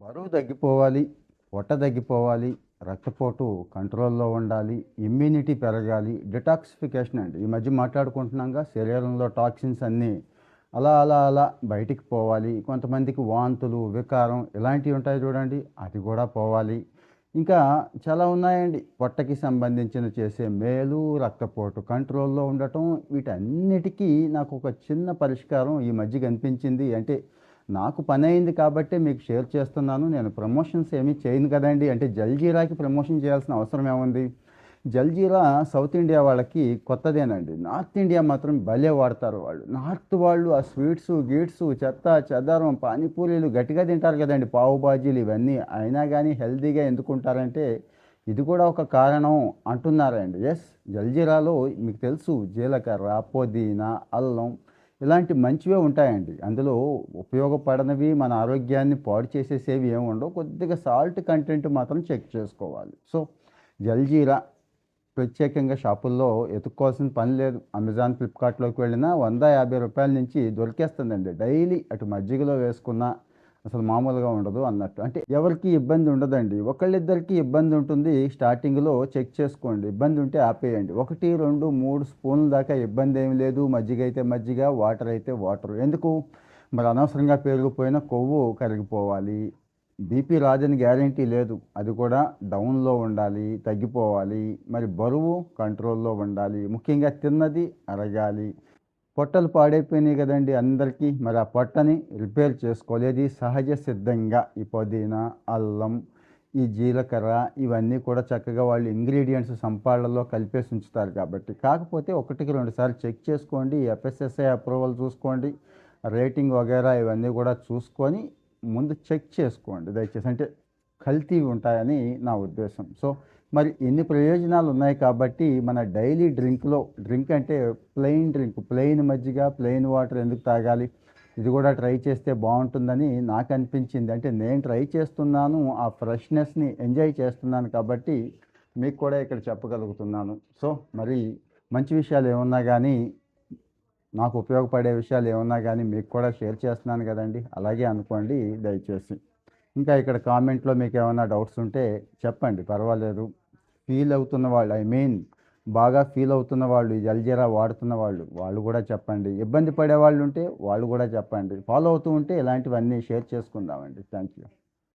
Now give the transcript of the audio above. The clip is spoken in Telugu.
బరువు తగ్గిపోవాలి పొట్ట తగ్గిపోవాలి రక్తపోటు కంట్రోల్లో ఉండాలి ఇమ్యూనిటీ పెరగాలి డిటాక్సిఫికేషన్ అండి. ఈ మధ్య మాట్లాడుకుంటున్నాగా శరీరంలో టాక్సిన్స్ అన్నీ అలా అలా అలా బయటికి పోవాలి. కొంతమందికి వాంతులు వికారం ఇలాంటివి ఉంటాయి చూడండి అది కూడా పోవాలి. ఇంకా చాలా ఉన్నాయండి. పొట్టకి సంబంధించిన చేసే మేలు రక్తపోటు కంట్రోల్లో ఉండటం వీటన్నిటికీ నాకు ఒక చిన్న పరిష్కారం ఈ మధ్య కనిపించింది. అంటే నాకు పని అయింది కాబట్టి మీకు షేర్ చేస్తున్నాను. నేను ప్రమోషన్స్ ఏమీ చేయను కదండి. అంటే జల్జీరాకి ప్రమోషన్ చేయాల్సిన అవసరం ఏముంది? జల్జీరా సౌత్ ఇండియా వాళ్ళకి కొత్తదేనండి. నార్త్ ఇండియా మాత్రం భలే వాడతారు వాళ్ళు. నార్త్ వాళ్ళు ఆ స్వీట్స్ గీట్స్ చెత్త చెదారం పానీపూరీలు గట్టిగా తింటారు కదండి. పావు బాజీలు ఇవన్నీ. అయినా కానీ హెల్తీగా ఎందుకుంటారంటే ఇది కూడా ఒక కారణం అంటున్నారండి. ఎస్ జల్జీరాలో మీకు తెలుసు జీలకర్ర పుదీనా అల్లం ఇలాంటి మంచివే ఉంటాయండి. అందులో ఉపయోగపడనివి మన ఆరోగ్యాన్ని పాడు చేసేసేవి ఏమి ఉండవు. కొద్దిగా సాల్ట్ కంటెంట్ మాత్రం చెక్ చేసుకోవాలి. సో జల్జీరా ప్రత్యేకంగా షాపుల్లో ఎత్తుక్కోవాల్సిన పని లేదు. అమెజాన్ ఫ్లిప్కార్ట్లోకి వెళ్ళినా వంద యాభై రూపాయల నుంచి దొరికేస్తుందండి. డైలీ అటు మజ్జిగలో వేసుకున్నా అసలు మామూలుగా ఉండదు అన్నట్టు. అంటే ఎవరికి ఇబ్బంది ఉండదండి. ఒకళ్ళిద్దరికి ఇబ్బంది ఉంటుంది. స్టార్టింగ్లో చెక్ చేసుకోండి. ఇబ్బంది ఉంటే ఆపేయండి. ఒకటి రెండు మూడు స్పూన్ల దాకా ఇబ్బంది ఏమి లేదు. మజ్జిగ అయితే మజ్జిగ వాటర్ అయితే వాటర్. ఎందుకు? మరి అనవసరంగా పెరిగిపోయిన కొవ్వు కరిగిపోవాలి. బీపీ రాదని గ్యారంటీ లేదు. అది కూడా డౌన్లో ఉండాలి తగ్గిపోవాలి. మరి బరువు కంట్రోల్లో ఉండాలి. ముఖ్యంగా తిన్నది అరగాలి. పొట్టలు పాడైపోయినాయి కదండి అందరికీ. మరి ఆ పొట్టని రిపేర్ చేసుకోలేదు. సహజ సిద్ధంగా ఈ పుదీనా అల్లం ఈ జీలకర్ర ఇవన్నీ కూడా చక్కగా వాళ్ళు ఇంగ్రీడియంట్స్ సంపాళ్ళలో కలిపేసి ఉంచుతారు కాబట్టి. కాకపోతే ఒకటికి రెండుసార్లు చెక్ చేసుకోండి ఎఫ్ఎస్ఎస్ఐ అప్రూవల్ చూసుకోండి రేటింగ్ వగేరా ఇవన్నీ కూడా చూసుకొని ముందు చెక్ చేసుకోండి. దయచేసి అంటే కల్తీ ఉంటాయని నా ఉద్దేశం. సో మరి ఎన్ని ప్రయోజనాలు ఉన్నాయి కాబట్టి మన డైలీ డ్రింక్లో డ్రింక్ అంటే ప్లెయిన్ డ్రింక్ ప్లెయిన్ మజ్జిగ ప్లెయిన్ వాటర్ ఎందుకు తాగాలి? ఇది కూడా ట్రై చేస్తే బాగుంటుందని నాకు అనిపించింది. అంటే నేను ట్రై చేస్తున్నాను ఆ ఫ్రెష్నెస్ని ఎంజాయ్ చేస్తున్నాను కాబట్టి మీకు కూడా ఇక్కడ చెప్పగలుగుతున్నాను. సో మరి మంచి విషయాలు ఏమన్నా కానీ నాకు ఉపయోగపడే విషయాలు ఏమన్నా కానీ మీకు కూడా షేర్ చేస్తున్నాను కదండి. అలాగే అనుకోండి దయచేసి. ఇంకా ఇక్కడ కామెంట్లో మీకు ఏమైనా డౌట్స్ ఉంటే చెప్పండి పర్వాలేదు. ఫీల్ అవుతున్న వాళ్ళు ఐ మీన్ బాగా ఫీల్ అవుతున్న వాళ్ళు ఈ జల్జీరా వాడుతున్న వాళ్ళు వాళ్ళు కూడా చెప్పండి. ఇబ్బంది పడే వాళ్ళు ఉంటే వాళ్ళు కూడా చెప్పండి. ఫాలో అవుతూ ఉంటే ఇలాంటివన్నీ షేర్ చేసుకుందామండి. Thank you.